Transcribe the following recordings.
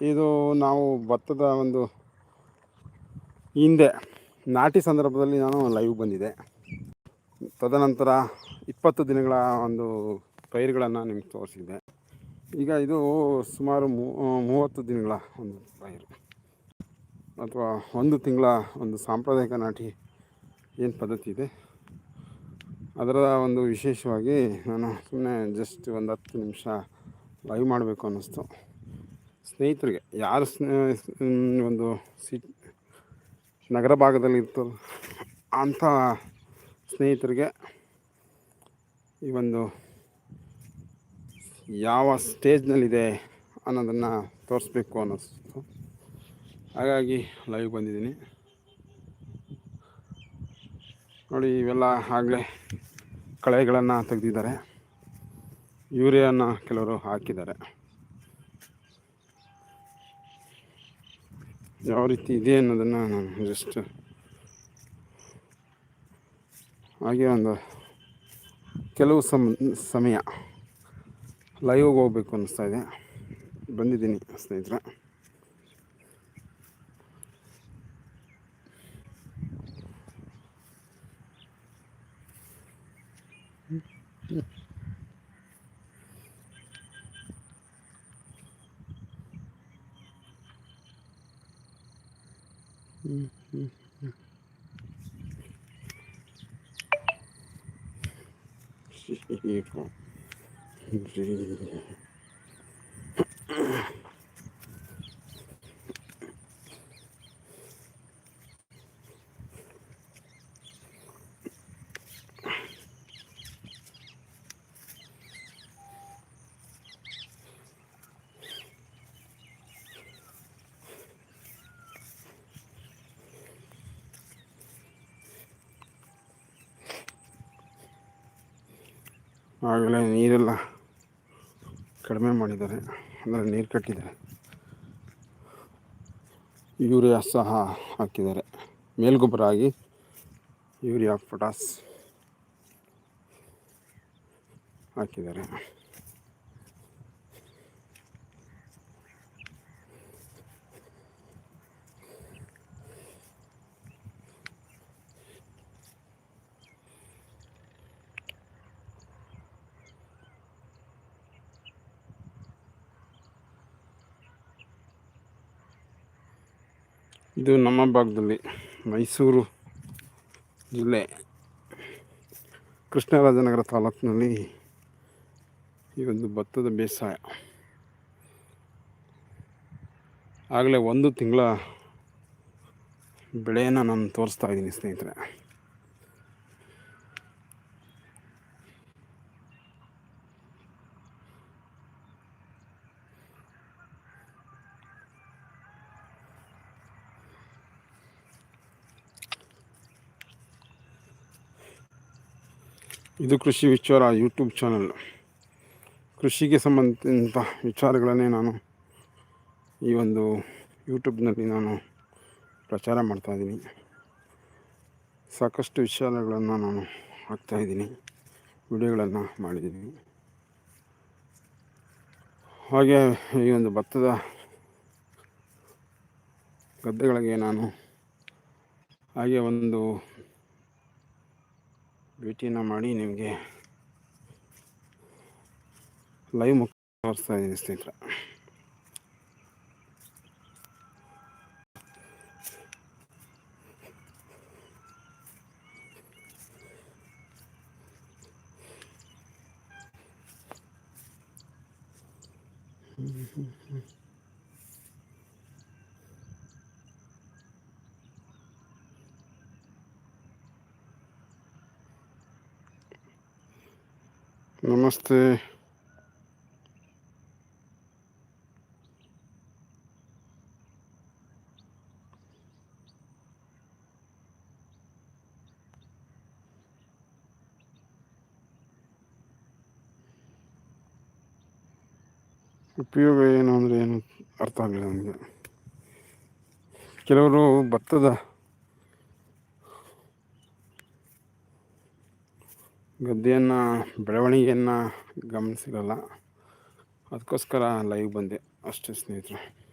ಇದು ನಾವು ಭತ್ತದ ಒಂದು ಹಿಂದೆ ನಾಟಿ ಸಂದರ್ಭದಲ್ಲಿ ನಾನು ಲೈವ್ ಬಂದಿದೆ. ತದನಂತರ ಇಪ್ಪತ್ತು ದಿನಗಳ ಒಂದು ಪೈರುಗಳನ್ನು ನಿಮ್ಗೆ ತೋರಿಸಿದ್ದೆ ಈಗ ಇದು ಸುಮಾರು ಮೂವತ್ತು ದಿನಗಳ ಒಂದು ಪೈರು. ಅಥವಾ ಒಂದು ತಿಂಗಳ ಒಂದು ಸಾಂಪ್ರದಾಯಿಕ ನಾಟಿ ಏನು ಪದ್ಧತಿ ಇದೆ? ಅದರ ಒಂದು ವಿಶೇಷವಾಗಿ ನಾನು ಸುಮ್ಮನೆ ಜಸ್ಟ್ ಒಂದು ಹತ್ತು ನಿಮಿಷ ಲೈವ್ ಮಾಡಬೇಕು ಅನ್ನಿಸ್ತು. ಸ್ನೇಹಿತರಿಗೆ, ಯಾರು ಒಂದು ಸಿ ನಗರ ಭಾಗದಲ್ಲಿ ಇತ್ತು ಅಂಥ ಸ್ನೇಹಿತರಿಗೆ ಈ ಒಂದು ಯಾವ ಸ್ಟೇಜ್ನಲ್ಲಿದೆ ಅನ್ನೋದನ್ನು ತೋರಿಸ್ಬೇಕು ಅನ್ನಿಸ್ತು. ಹಾಗಾಗಿ ಲೈವ್ ಬಂದಿದ್ದೀನಿ. ನೋಡಿ, ಇವೆಲ್ಲ ಆಗಲೇ ಕಳೆಗಳನ್ನು ತೆಗೆದಿದ್ದಾರೆ. ಯೂರಿಯಾನ ಕೆಲವರು ಹಾಕಿದ್ದಾರೆ. ಯಾವ ರೀತಿ ಇದೆ ಅನ್ನೋದನ್ನು ನಾನು ಜಸ್ಟ್ ಹಾಗೆ ಒಂದು ಕೆಲವು ಸಮ, ಸಮಯ ಲೈವ್ಗೆ ಹೋಗ್ಬೇಕು ಅನ್ನಿಸ್ತಾ ಇದೆ. ಬಂದಿದ್ದೀನಿ ಸ್ನೇಹಿತರೆ. 一种你就这 ಆಗಲೇ ನೀರೆಲ್ಲ ಕಡಿಮೆ ಮಾಡಿದ್ದಾರೆ, ಅಂದರೆ ನೀರು ಕಟ್ಟಿದ್ದಾರೆ. ಯೂರಿಯಾ ಸಹ ಹಾಕಿದ್ದಾರೆ. ಮೇಲ್ಗೊಬ್ಬರ ಆಗಿ ಯೂರಿಯಾ ಪೊಟಾಸ್ ಹಾಕಿದ್ದಾರೆ. ಇದು ನಮ್ಮ ಭಾಗದಲ್ಲಿ ಮೈಸೂರು ಜಿಲ್ಲೆ ಕೃಷ್ಣರಾಜನಗರ ತಾಲೂಕಿನಲ್ಲಿ ಈ ಒಂದು ಭತ್ತದ ಬೇಸಾಯ. ಆಗಲೇ ಒಂದು ತಿಂಗಳ ಬೆಳೆಯನ್ನು ನಾನು ತೋರಿಸ್ತಾ ಇದ್ದೀನಿ ಸ್ನೇಹಿತರೆ. ಇದು ಕೃಷಿ ವಿಚಾರ ಯೂಟ್ಯೂಬ್ ಚಾನಲ್. ಕೃಷಿಗೆ ಸಂಬಂಧಿಸಿದಂಥ ವಿಚಾರಗಳನ್ನೇ ನಾನು ಈ ಒಂದು ಯೂಟ್ಯೂಬ್ನಲ್ಲಿ ನಾನು ಪ್ರಚಾರ ಮಾಡ್ತಾಯಿದ್ದೀನಿ ಸಾಕಷ್ಟು ವಿಚಾರಗಳನ್ನು ನಾನು ಹಾಕ್ತಾಯಿದ್ದೀನಿ ವಿಡಿಯೋಗಳನ್ನು ಮಾಡಿದ್ದೀನಿ. ಹಾಗೆ ಈ ಒಂದು ಭತ್ತದ ಗದ್ದೆಗಳಿಗೆ ನಾನು ಹಾಗೆ ಒಂದು ಭೇಟಿಯನ್ನು ಮಾಡಿ ನಿಮಗೆ ಲೈವ್ ಮುಖ ತೋರಿಸ್ತಾ ಇದ್ದೀನಿ ಸ್ನೇಹಿತರೆ. ನಮಸ್ತೆ ಉಪಯೋಗ ಏನು ಅಂದರೆ ಏನು ಅರ್ಥ ಆಗಲಿಲ್ಲ ನನಗೆ ಕೆಲವರು ಭತ್ತದ ಗದ್ದೆಯನ್ನು ಬೆಳವಣಿಗೆಯನ್ನು ಗಮನಿಸಿರಲ್ಲ. ಅದಕ್ಕೋಸ್ಕರ ಲೈವ್ ಬಂದೆ ಅಷ್ಟೇ ಸ್ನೇಹಿತರೆ.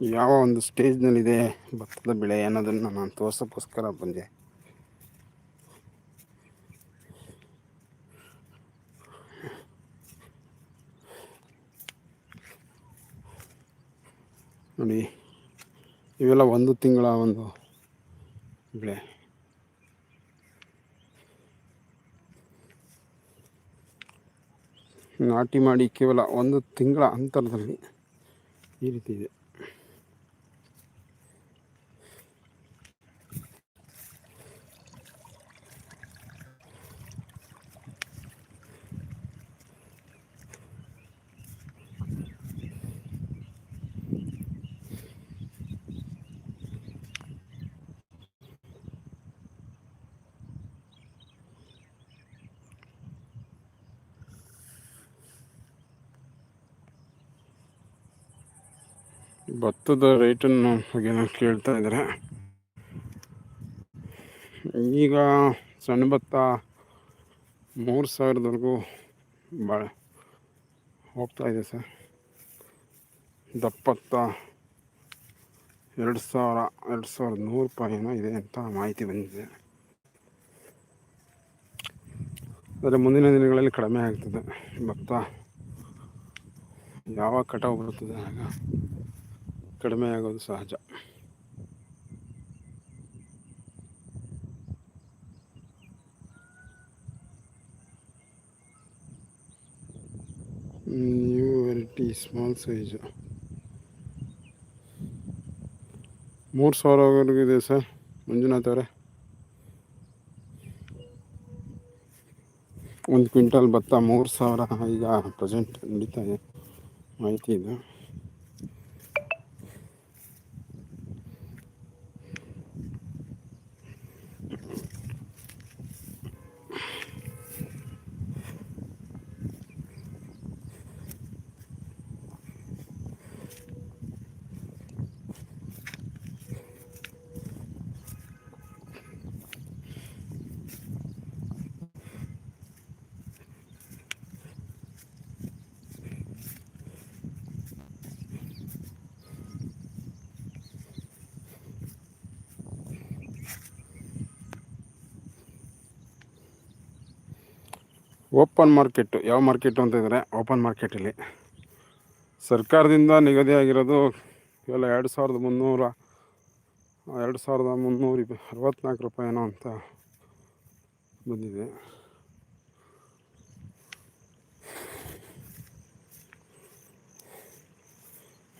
ಯಾವ ಒಂದು ಸ್ಟೇಜ್ನಲ್ಲಿದೆ ಭತ್ತದ ಬೆಳೆ ಅನ್ನೋದನ್ನು ನಾನು ತೋರ್ಸೋಕ್ಕೋಸ್ಕರ ಬಂದೆ. ನೋಡಿ, ಇವೆಲ್ಲ ಒಂದು ತಿಂಗಳ ಒಂದು ಬೆಳೆ. ನಾಟಿ ಮಾಡಿ ಕೇವಲ ಒಂದು ತಿಂಗಳ ಅಂತರದಲ್ಲಿ ಈ ರೀತಿ ಇದೆ. ಭತ್ತದ ರೇಟನ್ನು ಬಗ್ಗೆ ಕೇಳ್ತಾ ಇದ್ದಾರೆ ಈಗ ಸಣ್ಣ ಭತ್ತ ಮೂರು ಸಾವಿರದವರೆಗೂ ಭಾಳ ಹೋಗ್ತಾ ಇದೆ ಸರ್. ದಪ್ಪತ್ತ ಎರಡು ಸಾವಿರ, ಎರಡು ಸಾವಿರದ ನೂರು ರೂಪಾಯಿನೋ ಇದೆ ಅಂತ ಮಾಹಿತಿ ಬಂದಿದೆ. ಆದರೆ ಮುಂದಿನ ದಿನಗಳಲ್ಲಿ ಕಡಿಮೆ ಆಗ್ತದೆ. ಭತ್ತ ಯಾವಾಗ ಕಟಾವು ಬರುತ್ತದೆ ಆಗ? ಕಡಿಮೆ ಆಗೋದು ಸಹಜ. New variety small size. ಮೂರು ಸಾವಿರವರೆಗೂ ಇದೆ ಸರ್, ಮಂಜುನಾಥ್ ಅವರೇ. ಒಂದು ಕ್ವಿಂಟಲ್ ಭತ್ತ ಮೂರು ಸಾವಿರ, ಈಗ ಪ್ರೆಸೆಂಟ್ ನಡೀತಾ ಇದೆ. ಮಾಹಿತಿ ಇದೆ. Open market. ಯಾವ ಮಾರ್ಕೆಟು ಅಂತ ಇದ್ದಾರೆ ಓಪನ್ ಮಾರ್ಕೆಟಲ್ಲಿ ಸರ್ಕಾರದಿಂದ ನಿಗದಿಯಾಗಿರೋದು ಇವೆಲ್ಲ ಎರಡು ಸಾವಿರದ ಮುನ್ನೂರ, ಎರಡು ಸಾವಿರದ ಮುನ್ನೂರ ಅರವತ್ತ್ನಾಲ್ಕು ರೂಪಾಯಿನೋ ಅಂತ ಬಂದಿದೆ.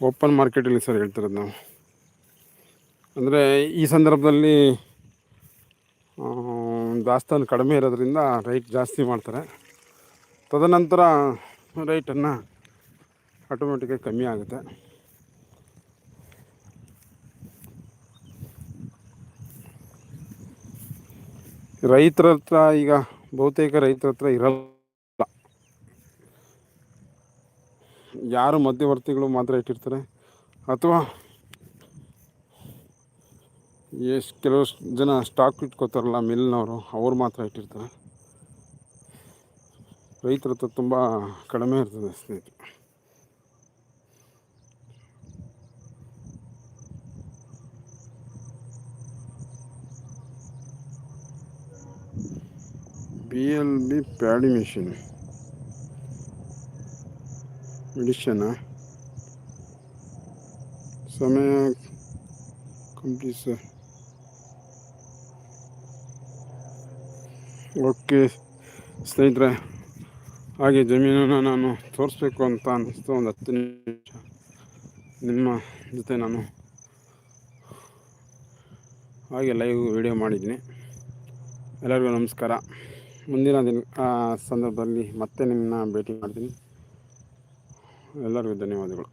ಓಪನ್ ಮಾರ್ಕೆಟಲ್ಲಿ ಸರ್ ಹೇಳ್ತಿರೋದು ನಾವು. ಅಂದರೆ ಈ ಸಂದರ್ಭದಲ್ಲಿ ದಾಸ್ತಾನು ಕಡಿಮೆ ಇರೋದ್ರಿಂದ ರೈಟ್ ಜಾಸ್ತಿ ಮಾಡ್ತಾರೆ. ತದನಂತರ ರೈಟನ್ನು ಆಟೋಮೆಟಿಕಾಗಿ ಕಮ್ಮಿ ಆಗುತ್ತೆ. ರೈತರ ಹತ್ರ ಈಗ ಬಹುತೇಕ ರೈತರ ಹತ್ರ ಇರಲ್ಲ. ಯಾರು ಮಧ್ಯವರ್ತಿಗಳು ಮಾತ್ರ ಇಟ್ಟಿರ್ತಾರೆ. ಅಥವಾ ಎಷ್ಟು ಕೆಲವು ಜನ ಸ್ಟಾಕ್ ಇಟ್ಕೋತಾರಲ್ಲ ಮಿಲ್ನವರು ಅವ್ರು ಮಾತ್ರ ಇಟ್ಟಿರ್ತಾರೆ. ರೈತರ ಹತ್ರ ತುಂಬ ಕಡಿಮೆ ಇರ್ತದೆ ಸ್ನೇಹಿತರು. B L B paddy machine ಮೆಡಿಷನ ಸಮಯ ಕಂಪ್ಲೀಟ್ ಸರ್ ಓಕೆ ಸ್ನೇಹಿತರೆ. ಹಾಗೆ ಜಮೀನನ್ನು ನಾನು ತೋರಿಸ್ಬೇಕು ಅಂತ ಅನ್ನಿಸ್ತು, ಒಂದು ಹತ್ತು ನಿಮಿಷ. ನಿಮ್ಮ ಜೊತೆ ನಾನು ಹಾಗೆ ಲೈವ್ ವಿಡಿಯೋ ಮಾಡಿದ್ದೀನಿ. ಎಲ್ಲರಿಗೂ ನಮಸ್ಕಾರ. ಮುಂದಿನ ದಿನ ಸಂದರ್ಭದಲ್ಲಿ ಮತ್ತೆ ನಿಮ್ಮನ್ನ ಭೇಟಿ ಮಾಡ್ತೀನಿ. ಎಲ್ಲರಿಗೂ ಧನ್ಯವಾದಗಳು.